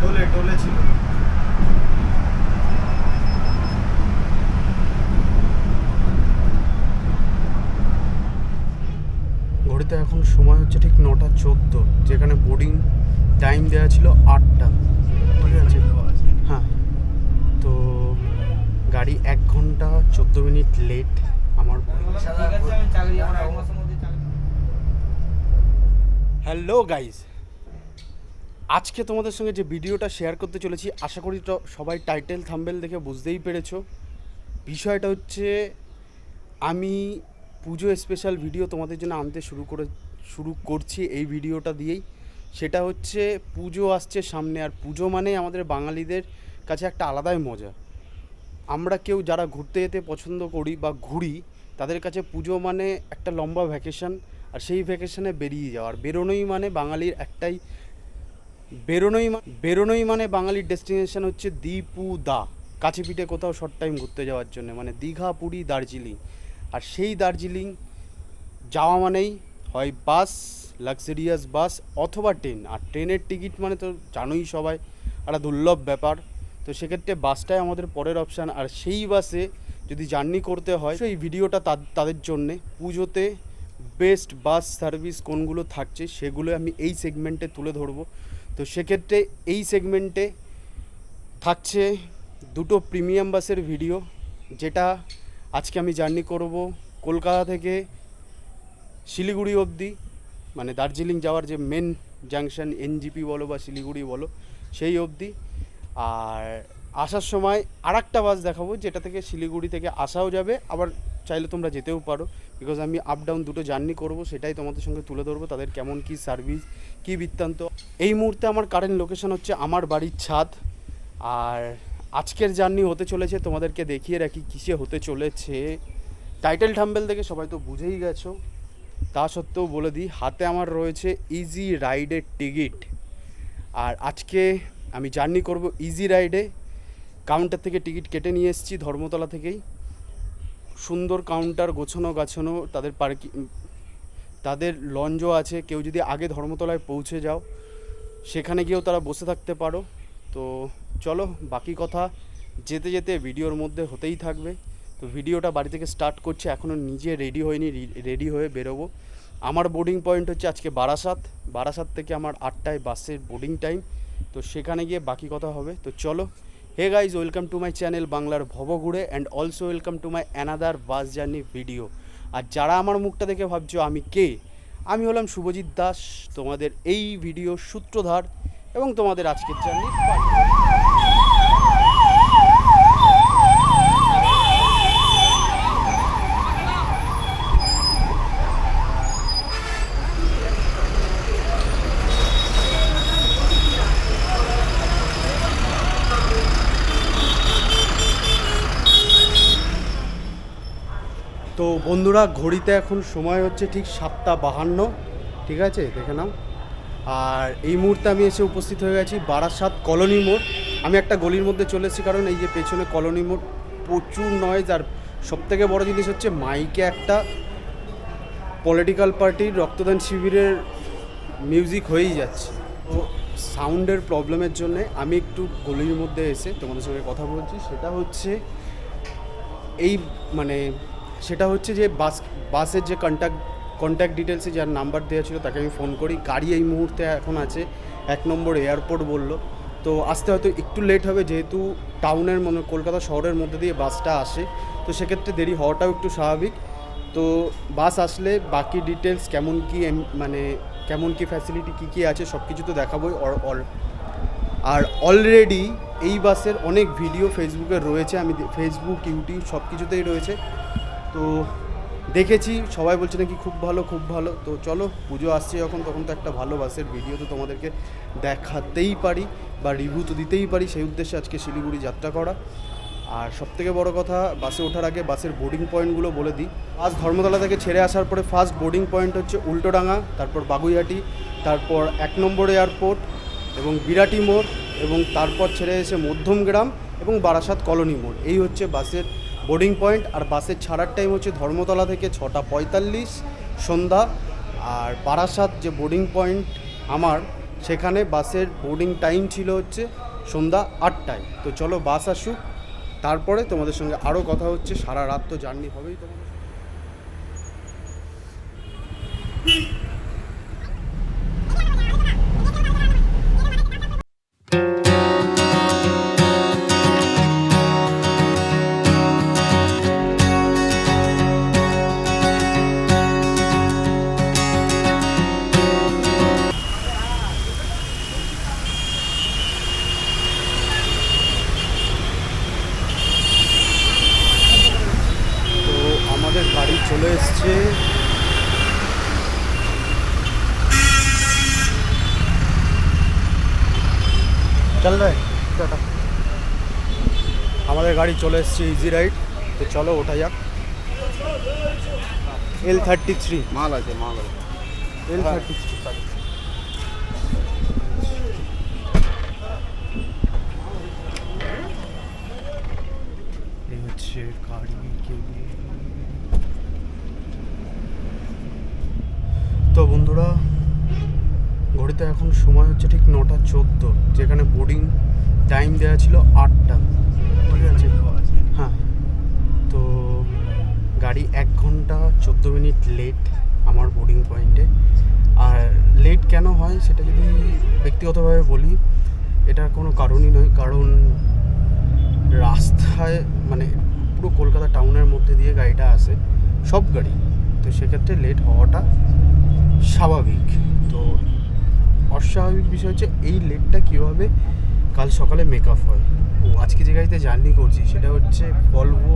টোলে টোলে ছিল ঘড়িতে এখন সময় হচ্ছে ঠিক নটা চোদ্দ যেখানে বোর্ডিং টাইম দেওয়া ছিল আটটা। ঠিক আছে? হ্যাঁ। তো গাড়ি এক ঘণ্টা চোদ্দ মিনিট লেট আমার হ্যালো গাইজ আজকে তোমাদের সঙ্গে যে ভিডিওটা শেয়ার করতে চলেছি, আশা করি তো সবাই টাইটেল থাম্বেল দেখে বুঝতেই পেরেছ। বিষয়টা হচ্ছে, আমি পুজো স্পেশাল ভিডিও তোমাদের জন্য আনতে শুরু করে, শুরু করছি এই ভিডিওটা দিয়েই। সেটা হচ্ছে, পুজো আসছে সামনে, আর পুজো মানে আমাদের বাঙালিদের কাছে একটা আলাদাই মজা। আমরা কেউ যারা ঘুরতে যেতে পছন্দ করি বা ঘুরি, তাদের কাছে পুজো মানে একটা লম্বা ভ্যাকেশন আর সেই ভ্যাকেশনে বেরিয়ে যাওয়া। আর বেরোনোই মানে বাঙালির একটাই বেরোনোই বেরোনোই মানে বাঙালির ডেস্টিনেশন হচ্ছে দীপু দা। কাছে পিঠে কোথাও শর্ট টাইম ঘুরতে যাওয়ার জন্য মানে দীঘা, পুরী, দার্জিলিং। আর সেই দার্জিলিং যাওয়া মানেই হয় বাস লাক্সারিয়াস বাস অথবা ট্রেন আর ট্রেনের টিকিট মানে তো জানোই সবাই, একটা দুর্লভ ব্যাপার। তো সেক্ষেত্রে বাসটাই আমাদের পরের অপশান আর সেই বাসে যদি জার্নি করতে হয় এই ভিডিওটা তাদের জন্যে। পুজোতে বেস্ট বাস সার্ভিস কোনগুলো থাকছে, সেগুলো আমি এই সেগমেন্টে তুলে ধরবো। তো সেক্ষেত্রে এই সেগমেন্টে থাকছে দুটো প্রিমিয়াম বাসের ভিডিও যেটা আজকে আমি জার্নি করব কলকাতা থেকে শিলিগুড়ি অবধি মানে দার্জিলিং যাওয়ার যে মেন জাংশন এনজিপি বলো বা শিলিগুড়ি বলো, সেই অবধি। আর আসার সময় আর একটা বাস দেখাবো, যেটা থেকে শিলিগুড়ি থেকে আসাও যাবে, আবার চাইলে তোমরা যেতেও পারো। বিকজ আমি আপ ডাউন দুটো জার্নি করব, সেটাই তোমাদের সঙ্গে তুলে ধরবো, তাদের কেমন কি সার্ভিস কি বৃত্তান্ত। এই মুহূর্তে আমার কারেন্ট লোকেশন হচ্ছে আমার বাড়ির ছাদ। আর আজকের জার্নি হতে চলেছে, তোমাদেরকে দেখিয়ে রাখি কিসে হতে চলেছে। টাইটেল থাম্বেল থেকে সবাই তো বুঝেই গেছো। তা সত্ত্বেও বলে দিই, হাতে আমার রয়েছে ইজি রাইডের টিকিট আর আজকে আমি জার্নি করব ইজি রাইডে কাউন্টার থেকে টিকিট কেটে নিয়ে এসেছি ধর্মতলা থেকেই। সুন্দর কাউন্টার গোছানো গাছানো, তাদের পার্কি তাদের লঞ্চও আছে। কেউ যদি আগে ধর্মতলায় পৌঁছে যাও, সেখানে গিয়েও তারা বসে থাকতে পারো। তো চলো, বাকি কথা যেতে যেতে ভিডিওর মধ্যে হতেই থাকবে। তো ভিডিওটা বাড়ি থেকে স্টার্ট করছে এখনও নিজে রেডি হয়নি রেডি হয়ে বেরোবো। আমার বোর্ডিং পয়েন্ট হচ্ছে আজকে বারাসাত। বারাসাত থেকে আমার আটটায় বাসের বোর্ডিং টাইম তো সেখানে গিয়ে বাকি কথা হবে। তো চলো hey guys welcome to my channel বাংলার ভবঘুরে and also welcome to my another bus journey video আর যারা আমার মুখটা দেখে ভাবছ, আমি কে? আমি হলাম শুভজিৎ দাস। তোমাদের এই ভিডিও সূত্রধার এবং তোমাদের আজকের জার্নি তো বন্ধুরা, ঘড়িতে এখন সময় হচ্ছে ঠিক সাতটা বাহান্ন, ঠিক আছে? দেখে নাও। আর এই মুহূর্তে আমি এসে উপস্থিত হয়ে গেছি বারাসাত কলোনি মোড়। আমি একটা গলির মধ্যে চলে এসেছি, কারণ এই যে পেছনে কলোনি মোড়, প্রচুর নয়েজ আর সবথেকে বড় জিনিস হচ্ছে মাইকে একটা পলিটিক্যাল পার্টির রক্তদান শিবিরের মিউজিক হয়েই যাচ্ছে। তো সাউন্ডের প্রবলেমের জন্য আমি একটু গলির মধ্যে এসে তোমাদের সঙ্গে কথা বলছি। সেটা হচ্ছে এই মানে সেটা হচ্ছে যে বাস, বাসের যে কন্ট্যাক্ট কন্ট্যাক্ট ডিটেলসে যার নাম্বার দেওয়া ছিল তাকে আমি ফোন করি। গাড়ি এই মুহূর্তে এখন আছে, এক নম্বর এয়ারপোর্ট বলল। তো আসতে হয়তো একটু লেট হবে, যেহেতু টাউনের মানে কলকাতা শহরের মধ্যে দিয়ে বাসটা আসে। তো সেক্ষেত্রে দেরি হওয়াটাও একটু স্বাভাবিক। তো বাস আসলে বাকি ডিটেলস কেমন কি মানে কেমন কি ফ্যাসিলিটি কী কী আছে সব কিছু তো দেখাবোই। আর অলরেডি এই বাসের অনেক ভিডিও ফেসবুকে রয়েছে। আমি ফেসবুক ইউটিউব সব কিছুতেই রয়েছে। তো দেখেছি, সবাই বলছে নাকি খুব ভালো খুব ভালো। তো চলো, পুজো আসছে যখন, তখন তো একটা ভালো বাসের ভিডিও তো তোমাদেরকে দেখাতেই পারি বা রিভিউ তো দিতেই পারি। সেই উদ্দেশ্যে আজকে শিলিগুড়ি যাত্রা করা। আর সবথেকে বড় কথা, বাসে ওঠার আগে বাসের বোর্ডিং পয়েন্টগুলো বলে দিই। আজ ধর্মতলা থেকে ছেড়ে আসার পরে ফার্স্ট বোর্ডিং পয়েন্ট হচ্ছে উল্টোডাঙ্গা, তারপর বাগুইহাটি, তারপর এক নম্বর এয়ারপোর্ট এবং বিরাটি মোড় এবং তারপর ছেড়ে এসে মধ্যমগ্রাম এবং বারাসাত কলোনি মোড়। এই হচ্ছে বাসের বোর্ডিং পয়েন্ট আর বাসের ছাড়ার টাইম হচ্ছে ধর্মতলা থেকে ছটা পঁয়তাল্লিশ, সন্ধ্যা আর বারাসাত যে বোর্ডিং পয়েন্ট আমার, সেখানে বাসের বোর্ডিং টাইম ছিল হচ্ছে সন্ধ্যা আটটায়। তো চলো বাস আসুক, তারপরে তোমাদের সঙ্গে আরও কথা হচ্ছে, সারা রাত তো জার্নি হবেই তোমাদের চল রে। টাটা। আমাদের গাড়ি চলে এসছে ইজি রাইড তো চলো ওঠা যাক। এল থার্টি থ্রি মাল আছে মাল আছে। এল থার্টি থ্রি এই হচ্ছে গাড়ি কেবিন তো বন্ধুরা ঘড়িতে এখন সময় হচ্ছে ঠিক নটা চোদ্দ যেখানে বোর্ডিং টাইম দেওয়া ছিল আটটা। ঠিক আছে? হ্যাঁ। তো গাড়ি এক ঘণ্টা চোদ্দ মিনিট লেট আমার বোর্ডিং পয়েন্টে আর লেট কেন হয় সেটা যদি ব্যক্তিগতভাবে বলি এটার কোনো কারণই নয়। কারণ রাস্তায় মানে পুরো কলকাতা টাউনের মধ্যে দিয়ে গাড়িটা আসে সব গাড়ি। তো সেক্ষেত্রে লেট হওয়াটা স্বাভাবিক। তো অস্বাভাবিক বিষয় হচ্ছে এই লেটটা কীভাবে কাল সকালে মেকআপ হয়। ও আজকে যে গাড়িতে জার্নি করছি, সেটা হচ্ছে Volvo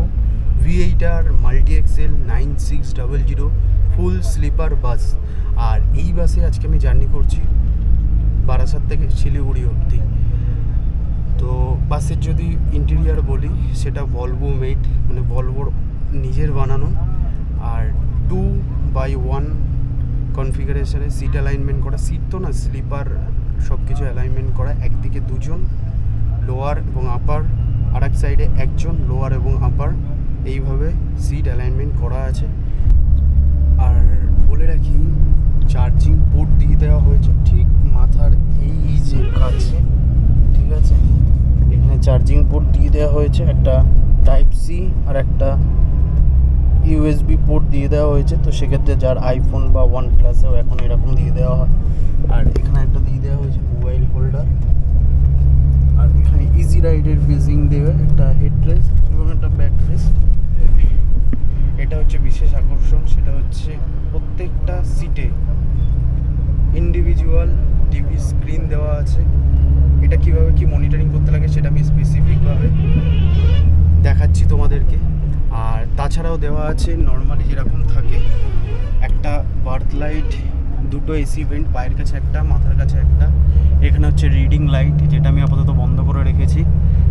V eight R multi axle nine six double zero full sleeper bus আর এই বাসে আজকে আমি জার্নি করছি বারাসাত থেকে শিলিগুড়ি অবধি। তো বাসের যদি ইন্টেরিয়ার বলি, সেটা ভলভো মেড মানে ভলভোর নিজের বানানো। আর টু বাই ওয়ান কনফিগারেশনে সিট অ্যালাইনমেন্ট করা সিট তো না স্লিপার সব কিছু অ্যালাইনমেন্ট করা, একদিকে দুজন লোয়ার এবং আপার আর এক সাইডে একজন লোয়ার এবং আপার এইভাবে সিট অ্যালাইনমেন্ট করা আছে। আর বলে রাখি চার্জিং পোর্ট দিয়ে দেওয়া হয়েছে, ঠিক মাথার এই যে কাছে, ঠিক আছে? এখানে চার্জিং পোর্ট দিয়ে দেওয়া হয়েছে, একটা টাইপ সি আর একটা ইউএসবি পোর্ট দিয়ে দেওয়া হয়েছে, তো সেক্ষেত্রে যার আইফোন বা ওয়ান প্লাসেও এখন এরকম দিয়ে দেওয়া হয়। আর এখানে একটা দিয়ে দেওয়া হয়েছে মোবাইল হোল্ডার আর এখানে ইজি রাইডের বেজিং দেবে একটা হেড রেস্ট এবং একটা ব্যাক রেস্ট এটা হচ্ছে বিশেষ আকর্ষণ, সেটা হচ্ছে প্রত্যেকটা সিটে ইন্ডিভিজুয়াল টিভি স্ক্রিন দেওয়া আছে। এটা কীভাবে কি মনিটরিং করতে লাগে সেটা আমি স্পেসিফিকভাবে দেখাচ্ছি তোমাদেরকে। আর তাছাড়াও দেওয়া আছে নর্মালি যেরকম থাকে, একটা বার্থ লাইট দুটো এসি ভেন্ট পায়ের কাছে একটা, মাথার কাছে একটা। এখানে হচ্ছে রিডিং লাইট যেটা আমি আপাতত বন্ধ করে রেখেছি।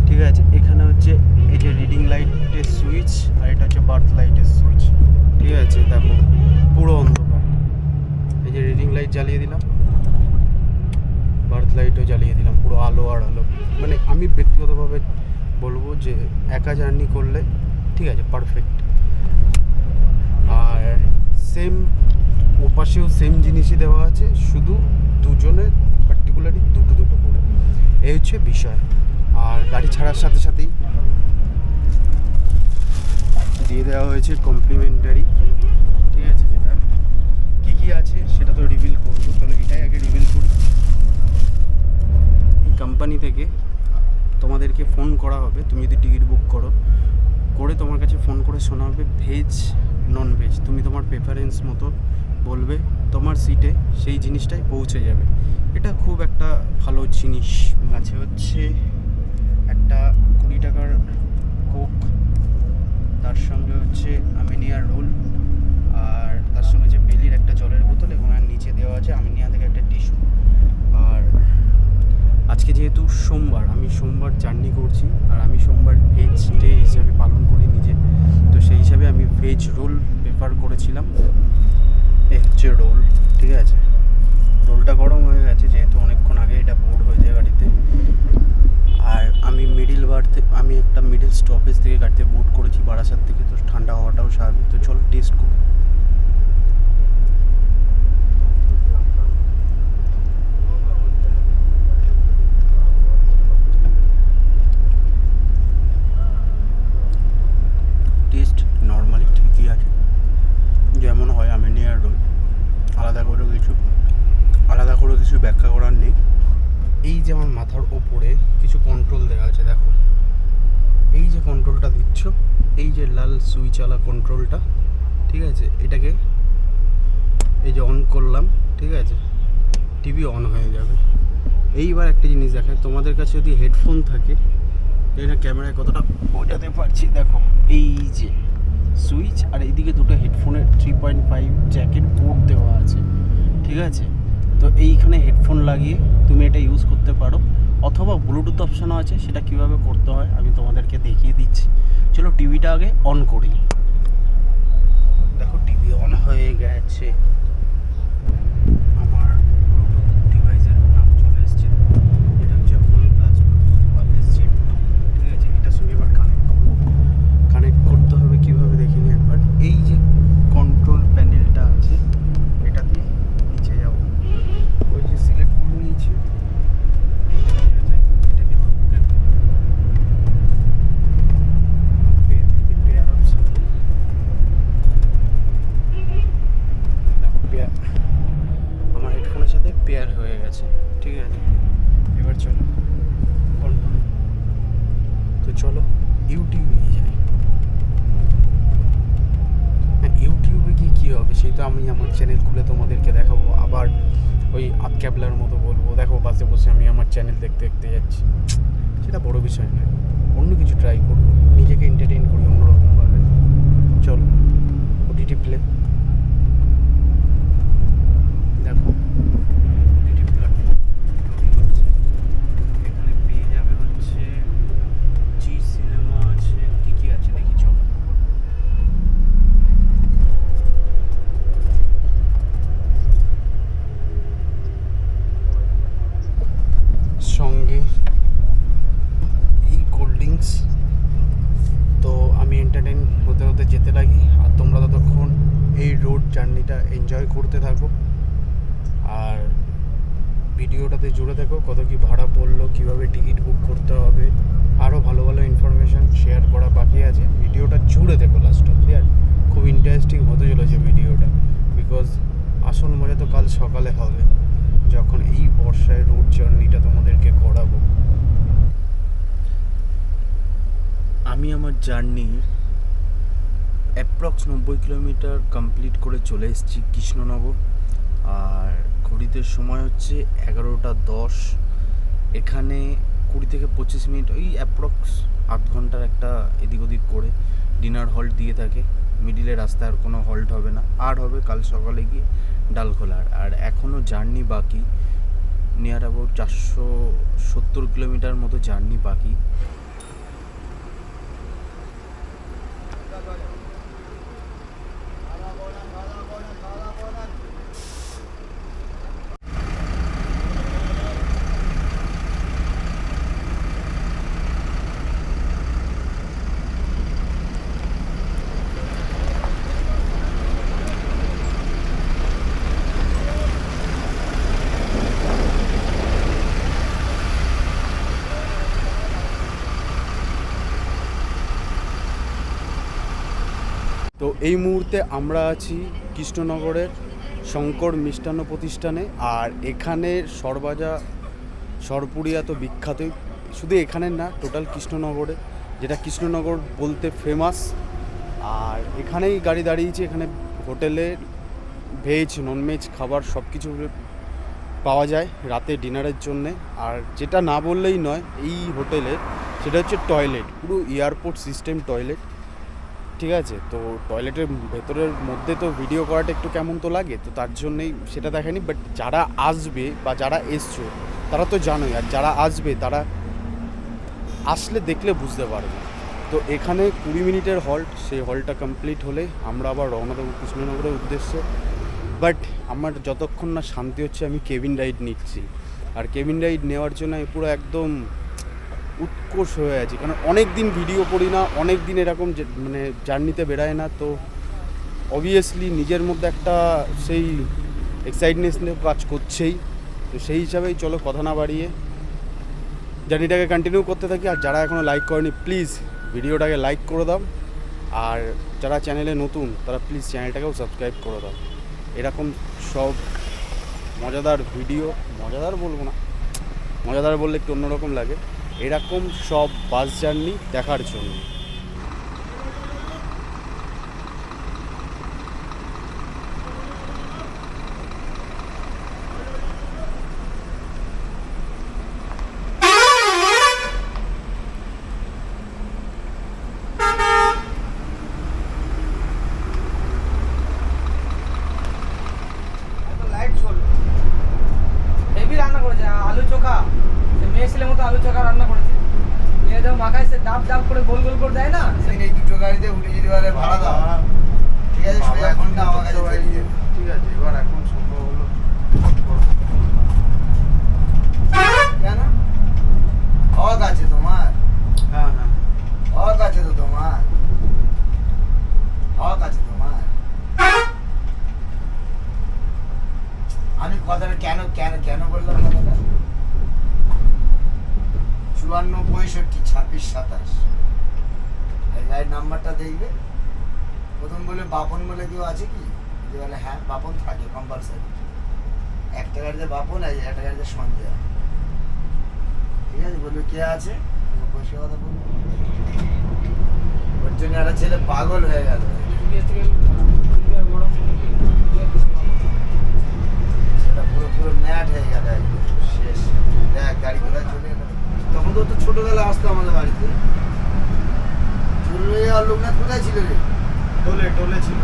ঠিক আছে, এখানে হচ্ছে এই যে রিডিং লাইটের সুইচ আর এটা হচ্ছে বার্থ লাইটের সুইচ ঠিক আছে, দেখো, পুরো অন্ধকার। এই যে রিডিং লাইট জ্বালিয়ে দিলাম। বার্থ লাইটও জ্বালিয়ে দিলাম, পুরো আলো আর আলো। মানে আমি ব্যক্তিগতভাবে বলব যে, একা জার্নি করলে ঠিক আছে পারফেক্ট আর সেম ওপাশেও সেম জিনিসই দেওয়া আছে, শুধু দুজনের পার্টিকুলারই দুটো দুটো করে। এই হচ্ছে বিষয়। আর গাড়ি ছাড়ার সাথে সাথেই দিয়ে দেওয়া হয়েছে কমপ্লিমেন্টারি ঠিক আছে, যেটা কী কী আছে সেটা তো রিভিল করব তাহলে এটাই আগে রিভিল করি। কোম্পানি থেকে তোমাদেরকে ফোন করা হবে, তুমি যদি টিকিট বুক করো। করে তোমার কাছে ফোন করে শোনা হবে ভেজ নন ভেজ তুমি তোমার প্রেফারেন্স মতো বলবে, তোমার সিটে সেই জিনিসটাই পৌঁছে যাবে। এটা খুব একটা ভালো জিনিস। আছে হচ্ছে একটা কুড়ি টাকার কোক তার সঙ্গে হচ্ছে আমিনিয়ার রোল, আর তার সঙ্গে যে বেলির একটা জলের বোতল এবং আর নিচে দেওয়া আছে আমিনিয়া থেকে একটা টিস্যু আর আজকে যেহেতু সোমবার, আমি সোমবার জার্নি করছি আর আমি সোমবার ভেজ ডে হিসাবে পালন করি নিজে। তো সেই হিসাবে আমি ভেজ রোল প্রেফার করেছিলাম। এ রোল ঠিক আছে? রোলটা গরম হয়ে গেছে যেহেতু অনেকক্ষণ আগে, এটা বোর্ড হয়ে যায় গাড়িতে। আর আমি মিডিল বার্থে আমি একটা মিডিল স্টপেজ থেকে গাড়িতে বুট করেছি বারাসাত থেকে তো ঠান্ডা হওয়াটাও স্বাভাবিক তো চল টেস্ট করি কিছু ব্যাখ্যা করার নেই এই যে আমার মাথার ওপরে কিছু কন্ট্রোল দেওয়া আছে, দেখো। এই যে কন্ট্রোলটা দিচ্ছ, এই যে লাল সুইচওয়ালা কন্ট্রোলটা ঠিক আছে? এটাকে এই যে অন করলাম, ঠিক আছে? টিভি অন হয়ে যাবে। এইবার একটা জিনিস দেখায় তোমাদের কাছে যদি হেডফোন থাকে, এটা ক্যামেরায় কতটা বোঝাতে পারছি, দেখো, এই যে সুইচ আর এইদিকে দুটো হেডফোনের three point five jacket port দেওয়া আছে, ঠিক আছে? তো এইখানে হেডফোন লাগিয়ে তুমি এটা ইউজ করতে পারো। অথবা ব্লুটুথ অপশানও আছে, সেটা কীভাবে করতে হয় আমি তোমাদেরকে দেখিয়ে দিচ্ছি। চলো টিভিটা আগে অন করি। দেখো টিভি অন হয়ে গেছে। জার্নি অ্যাপ্রক্স নব্বই কিলোমিটার কমপ্লিট করে চলে এসেছি কৃষ্ণনগর। আর ঘড়িতে সময় হচ্ছে এগারোটা দশ। এখানে কুড়ি থেকে পঁচিশ মিনিট, ওই অ্যাপ্রক্স আধ ঘণ্টার একটা এদিক ওদিক করে ডিনার হল্ট দিয়ে থাকে। মিডিলে রাস্তায় আর কোনো হল্ট হবে না। আর হবে কাল সকালে গিয়ে ডালখোলার আর এখনও জার্নি বাকি। নিয়ার অ্যাবাউট চারশো সত্তর কিলোমিটার মতো জার্নি বাকি। এই মুহূর্তে আমরা আছি কৃষ্ণনগরের শঙ্কর মিষ্টান্ন প্রতিষ্ঠানে আর এখানে সরবাজা সরপুরিয়া তো বিখ্যাতই শুধু এখানের না, টোটাল কৃষ্ণনগরে, যেটা কৃষ্ণনগর বলতে ফেমাস আর এখানেই গাড়ি দাঁড়িয়েছে, এখানে হোটেলে ভেজ ননভেজ খাবার সব কিছু পাওয়া যায় রাতে ডিনারের জন্যে। আর যেটা না বললেই নয়, এই হোটেলে সেটা হচ্ছে টয়লেট, পুরো এয়ারপোর্ট সিস্টেম টয়লেট। ঠিক আছে? তো টয়লেটের ভেতরের মধ্যে তো ভিডিও করাটা একটু কেমন তো লাগে, তো তার জন্যই সেটা দেখেনি বাট যারা আসবে বা যারা এসছো, তারা তো জানোই, আর যারা আসবে, তারা আসলে দেখলে বুঝতে পারবে। তো এখানে কুড়ি মিনিটের হল্ট সেই হলটা কমপ্লিট হলে আমরা আবার রওনা দেবো কৃষ্ণনগরের উদ্দেশ্যে। বাট আমার যতক্ষণ না শান্তি হচ্ছে, আমি কেবিন রাইড নিচ্ছি। আর কেবিন রাইড নেওয়ার জন্য আমি পুরো একদম উৎকোষ হয়ে আছি। কারণ অনেক দিন ভিডিও করি না, অনেক দিন এরকম মানে জার্নিতে বেড়ায় না, তো অবভিয়াসলি নিজের মধ্যে একটা সেই এক্সাইটনেস নিয়ে কাজ করছেই। তো সেই হিসাবেই চলো কথা না বাড়িয়ে জার্নিটাকে কন্টিনিউ করতে থাকি। আর যারা এখনও লাইক করেনি প্লিজ ভিডিওটাকে লাইক করে দাও। আর যারা চ্যানেলে নতুন, তারা প্লিজ চ্যানেলটাকেও সাবস্ক্রাইব করে দাও। এরকম সব মজাদার ভিডিও মজাদার বলব না, মজাদার বললে একটু অন্যরকম লাগে। এরকম সব বাস জার্নি দেখার জন্য লাইট ঝোল হেভি রান্না করেছে আলু চোখা সে মেয়ে ছেলের মতো আলু চোখা রান্না করেছে নিয়ে যাও মাখায় সে ডাব ডাব করে গোল গোল করে দেয় না? সেদিন এই দুটো গাড়িতে উঠে যেতে পারে ভাড়া দাও। ঠিক আছে সোজা ঘণ্টা আমার কাছে ঠিক আছে এবার এখন সম্ভব হলো। কেন? হক আছে তোমার। হ্যাঁ হ্যাঁ। হক আছে তো তোমার। হক আছে তোমার। আমি কথাটা কেন কেন কেন বললাম চুয়ান্ন, পঁয়ষট্টি, ছাব্বিশ, সাতাশ। এই গাড়ির নাম্বারটা দেখবে। প্রথম বলে বাপন বলে কেউ আছে কি? যে বলে হ্যাঁ বাপন থাকে কম্পালসারি একটা গাড়িতে বাপন আছে একটা গাড়িতে সঞ্জয়। ঠিক আছে? বলবে, কে আছে? পরিষ্কার কথা বলব। ওর জন্য একটা ছেলে পাগল হয়ে গেল। সেটা পুরো পুরো ম্যাট হয়ে গেল একদম। শেষ। দেখ গাড়ি কোথায় চলে গেল। তখন তো ছোটবেলা আসতো আমাদের বাড়িতে। চলে আর লোকনাথ কোথায় ছিল রে? টোলে টোলে ছিল।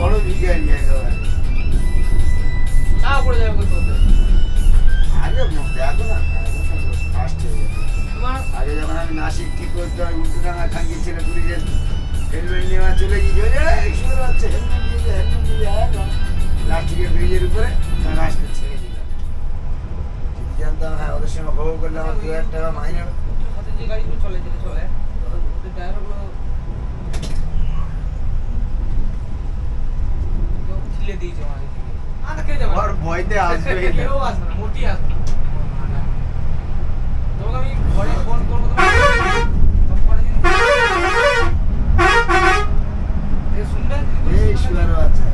বড় ভিখারি একেবারে। যাবে আগে দেখো না ফার্স্ট হয়ে গেছে। আগে যখন আমি নাসিক ঠিক করতে হয় উল্টো ডাঙা খাঙ্কি ছেলে পুলিশে হেলমেট নেওয়া চলে গিয়ে এই শুরু হচ্ছে হেলমেট দিয়ে হেলমেট দিয়ে প্লাস্টিকের ব্রিজের উপরে তার রাস্তা ছেড়ে দিলাম। যদি জানতাম হ্যাঁ ওদের সঙ্গে খবর করলে আমার দু হাজার টাকা মাইনে গাড়িগুলো চলে যেতে চলে ঠেলে দিয়েছে আমার আর কে যাবে? আর ভয়তে আসবেই না। কেউ আসবে না মোটি আসবে তোমাকে আমি ঘরে ফোন করব এই শুয়ারও আছে।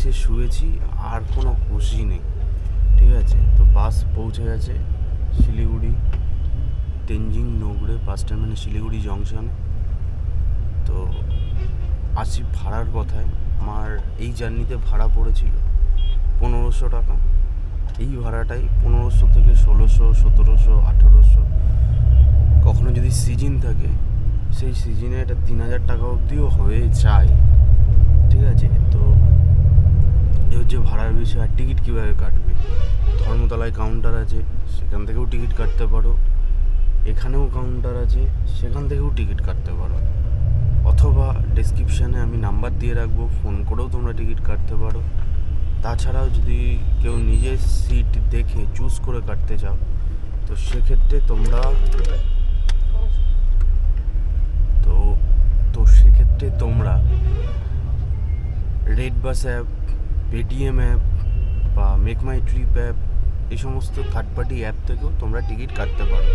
এসে শুয়েছি, আর কোনো খুশি নেই। ঠিক আছে? তো বাস পৌঁছে গেছে শিলিগুড়ি, তেনজিং নগরে বাস টার্মিনাল, শিলিগুড়ি জংশনে। তো আসি ভাড়ার কথায়। আমার এই জার্নিতে ভাড়া পড়েছিল পনেরোশো টাকা। এই ভাড়াটাই পনেরোশো থেকে ষোলোশো, সতেরোশো, আঠেরোশো। কখনো যদি সিজন থাকে, সেই সিজনে এটা তিন হাজার টাকা অবধিও হয়ে যায়। ঠিক আছে? তো হচ্ছে ভাড়ার বিষয়, আর টিকিট কীভাবে কাটবে? ধর্মতলায় কাউন্টার আছে, সেখান থেকেও টিকিট কাটতে পারো। এখানেও কাউন্টার আছে, সেখান থেকেও টিকিট কাটতে পারো। অথবা ডেসক্রিপশানে আমি নাম্বার দিয়ে রাখব ফোন করেও তোমরা টিকিট কাটতে পারো। তাছাড়াও যদি কেউ নিজের সিট দেখে চুজ করে কাটতে চাও, তো সেক্ষেত্রে তোমরা তো তো সেক্ষেত্রে তোমরা red bus app Paytm app বা মেক মাই ট্রিপ অ্যাপ, এই সমস্ত থার্ড পার্টি অ্যাপ থেকেও তোমরা টিকিট কাটতে পারো।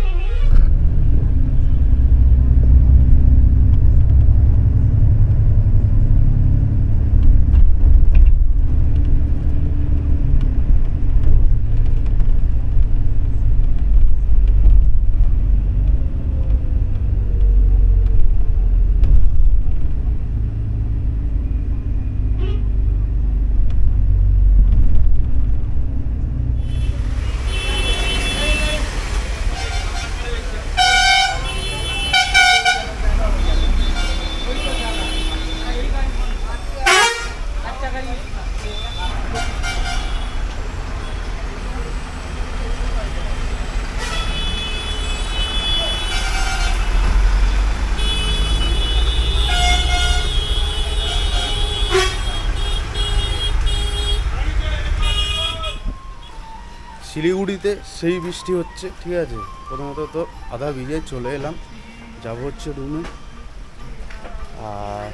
শিলিগুড়িতে সেই বৃষ্টি হচ্ছে, ঠিক আছে? প্রথমত তো আধা ভিজে চলে এলাম। যাব হচ্ছে রুমে। আর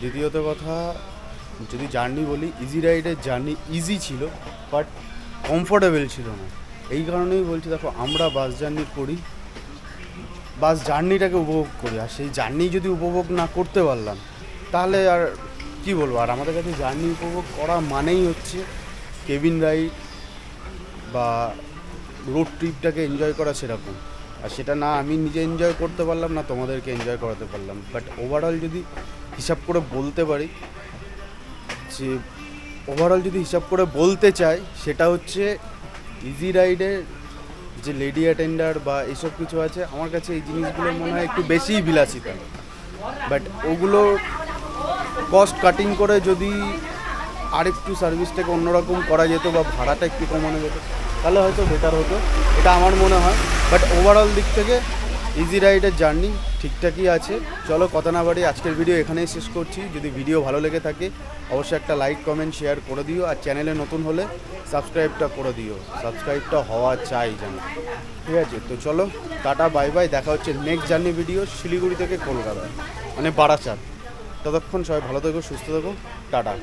দ্বিতীয়ত কথা, যদি জার্নি বলি ইজি রাইডের জার্নি ইজি ছিল বাট কমফোর্টেবল ছিল না। এই কারণেই বলছি, দেখো, আমরা বাস জার্নি করি বাস জার্নিটাকে উপভোগ করি। আর সেই জার্নি যদি উপভোগ না করতে পারলাম, তাহলে আর কি বলব? আর আমাদের কাছে জার্নি উপভোগ করা মানেই হচ্ছে কেবিন রাইড বা রোড ট্রিপটাকে এনজয় করা সেরকম। আর সেটা না আমি নিজে এনজয় করতে পারলাম না তোমাদেরকে এনজয় করাতে পারলাম। বাট ওভারঅল যদি হিসাব করে বলতে পারি, যে ওভারঅল যদি হিসাব করে বলতে চাই, সেটা হচ্ছে ইজি রাইডের যে লেডি অ্যাটেন্ডার বা এইসব কিছু আছে, আমার কাছে এই জিনিসগুলো মনে হয় একটু বেশিই বিলাসিতা। বাট ওগুলো কস্ট কাটিং করে যদি আর একটু সার্ভিসটাকে অন্যরকম করা যেত বা ভাড়াটা একটু কমানো যেত, তাহলে হয়তো বেটার হতো। এটা আমার মনে হয়। বাট ওভারঅল দিক থেকে ইজি রাইডের জার্নি ঠিকঠাকই আছে। চলো কথা না বাড়ি আজকের ভিডিও এখানেই শেষ করছি। যদি ভিডিও ভালো লেগে থাকে, অবশ্যই একটা লাইক কমেন্ট শেয়ার করে দিও। আর চ্যানেলে নতুন হলে সাবস্ক্রাইবটা করে দিও। সাবস্ক্রাইবটা হওয়া চাই যেন। ঠিক আছে? তো চলো, টাটা বাই বাই দেখা হচ্ছে নেক্সট জার্নি ভিডিও শিলিগুড়ি থেকে কলকাতা মানে বারাসাত। ততক্ষণ সবাই ভালো থেকো, সুস্থ থেকো। টাটা।